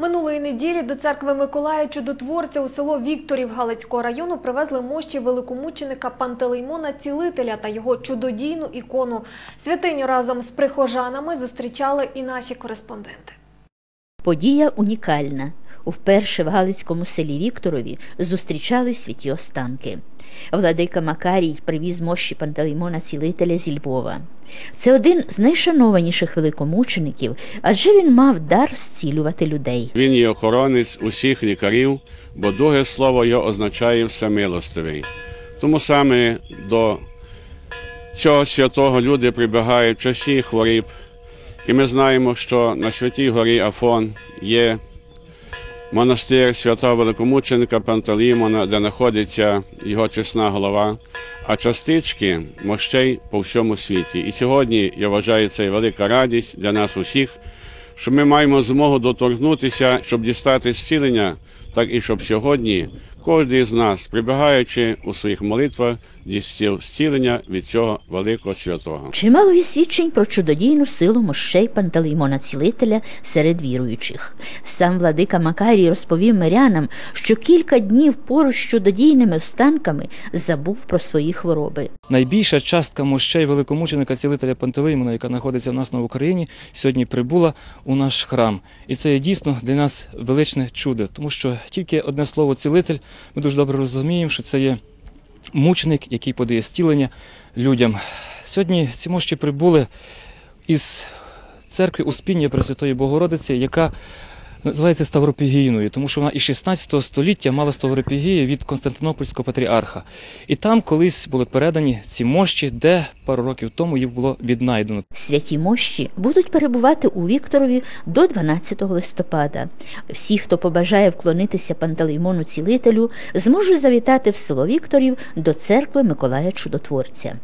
Минулої неділі до церкви Миколая Чудотворця у село Вікторів Галицького району привезли мощі великомученика Пантелеймона Цілителя та його чудодійну ікону. Святиню разом з прихожанами зустрічали і наші кореспонденти. Подія унікальна. Вперше в Галицькому селі Вікторові зустрічали святі останки. Владика Макарій привіз мощі Пантелеймона Цілителя зі Львова. Це один з найшанованіших великомучеників, адже він мав дар зцілювати людей. Він є охоронець усіх лікарів, бо друге слово його означає всемилостивий. Тому саме до цього святого люди прибігають в часі хворіб. І ми знаємо, що на святій горі Афон є монастир святого великомученика Пантелеймона, де знаходиться його чесна голова, а частички мощей по всьому світі. І сьогодні я вважаю це велика радість для нас усіх, що ми маємо змогу доторкнутися, щоб дістати зцілення, так і щоб сьогодні кожен з нас, прибігаючи у своїх молитвах, дістів зцілення від цього великого святого. Чимало є свідчень про чудодійну силу мощей Пантелеймона Цілителя серед віруючих. Сам владика Макарій розповів мирянам, що кілька днів поруч з чудодійними встанками забув про свої хвороби. Найбільша частка мощей великомученика цілителя Пантелеймона, яка знаходиться в нас на Україні, сьогодні прибула у наш храм. І це є дійсно для нас величне чудо, тому що тільки одне слово цілитель, ми дуже добре розуміємо, що це є мученик, який подає зцілення людям. Сьогодні ці мощі прибули із церкви Успіння Пресвятої Богородиці, яка називається Ставропігійною, тому що вона із 16 століття мала Ставропігію від Константинопольського патріарха. І там колись були передані ці мощі, де пару років тому їх було віднайдено. Святі мощі будуть перебувати у Вікторові до 12 листопада. Всі, хто побажає вклонитися Пантелеймону Цілителю, зможуть завітати в село Вікторів до церкви Миколая Чудотворця.